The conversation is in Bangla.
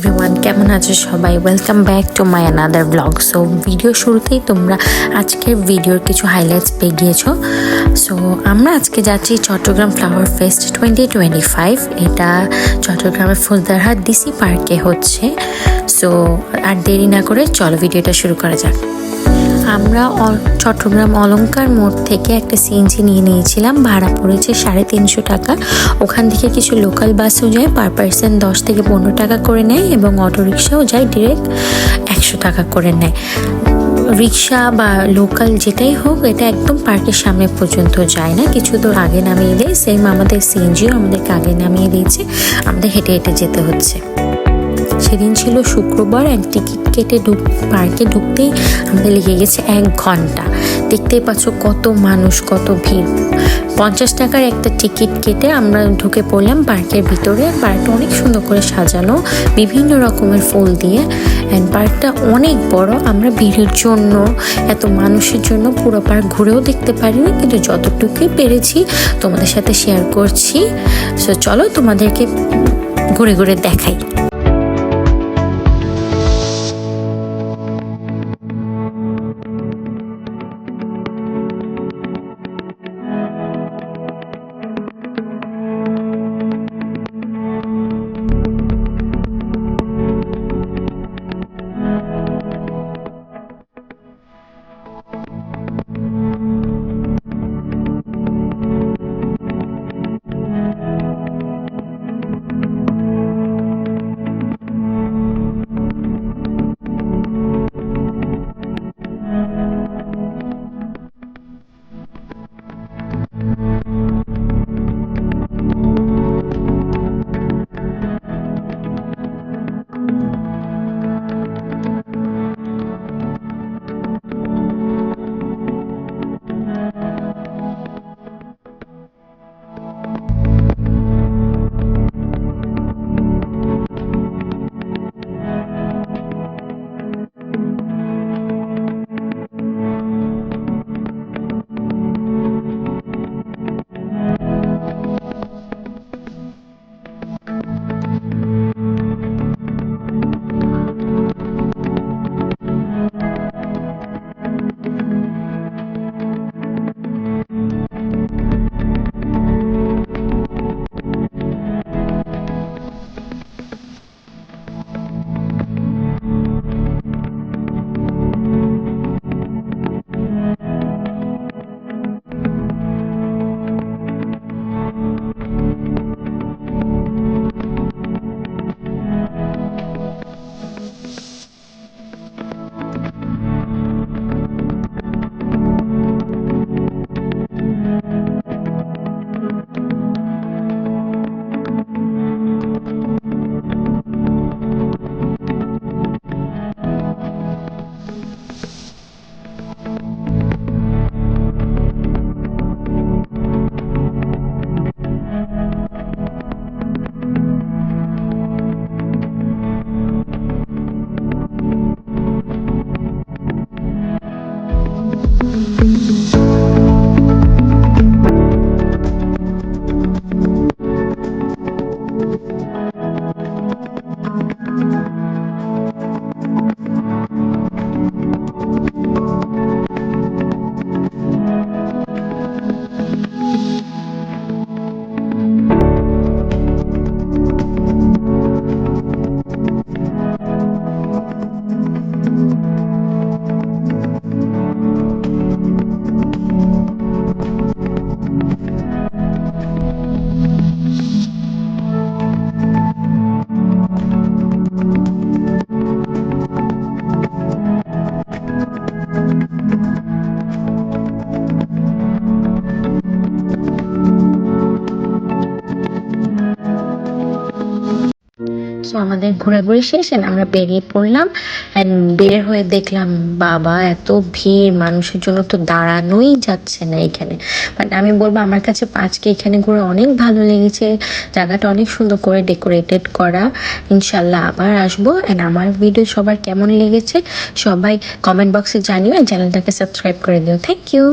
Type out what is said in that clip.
এভরিওয়ান কেমন আছো সবাই? Welcome back to my another blog so video শুরুতেই তোমরা আজকের ভিডিওর কিছু হাইলাইটস পেয়ে গিয়েছো। সো আমরা আজকে যাচ্ছি Chattogram flower fest twenty twenty five এটা চট্টগ্রামের ফুলদারহাট ডিসি পার্কে হচ্ছে। সো আর দেরি না করে চলো ভিডিওটা শুরু করা যাক। আমরা চট্টগ্রাম অলঙ্কার মোড় থেকে একটা সিএনজি নিয়ে নিয়েছিলাম। ভাড়া পড়েছে সাড়ে তিনশো টাকা। ওখান থেকে কিছু লোকাল বাসও যায় পার পার্সন দশ থেকে পনেরো টাকা করে নেয় এবং অটো রিক্সাও যায় ডিরেক্ট একশো টাকা করে নেয়। রিক্সা বা লোকাল যেটাই হোক, এটা একদম পার্কের সামনে পর্যন্ত যায় না। কিছু দূর আগে নামিয়ে দেয়। সেম আমাদের সিএনজিও আমাদেরকে আগে নামিয়ে দিয়েছে। আমাদের হেঁটে হেঁটে যেতে হচ্ছে। সেদিন ছিল শুক্রবার অ্যান্ড টিকিট কেটে ঢুক পার্কে ঢুকতেই আমাদের লেগে গেছে এক ঘণ্টা। দেখতেই পাচ্ছ কত মানুষ, কত ভিড়। পঞ্চাশ টাকার একটা টিকিট কেটে আমরা ঢুকে পড়লাম পার্কের ভিতরে। পার্কটা অনেক সুন্দর করে সাজানো, বিভিন্ন রকমের ফুল দিয়ে। অ্যান্ড পার্কটা অনেক বড়, আমরা ভিড়ের জন্য, এত মানুষের জন্য পুরো পার্ক ঘুরেও দেখতে পারিনি। কিন্তু যতটুকুই পেরেছি তোমাদের সাথে শেয়ার করছি। সো চলো তোমাদেরকে ঘুরে ঘুরে দেখাই। সো আমাদের ঘোরাঘুরি শেষ and আমরা বেরিয়ে পড়লাম অ্যান্ড বের হয়ে দেখলাম, বাবা, এত ভিড়, মানুষের জন্য তো দাঁড়ানোই যাচ্ছে না এখানে। বাট আমি বলব, আমার কাছে আজকে এখানে ঘুরে অনেক ভালো লেগেছে। জায়গাটা অনেক সুন্দর করে ডেকোরেটেড করা। ইনশাল্লাহ আবার আসব অ্যান্ড আমার ভিডিও সবার কেমন লেগেছে, সবাই কমেন্ট বক্সে জানিও চ্যানেলটাকে সাবস্ক্রাইব করে দিও। Thank you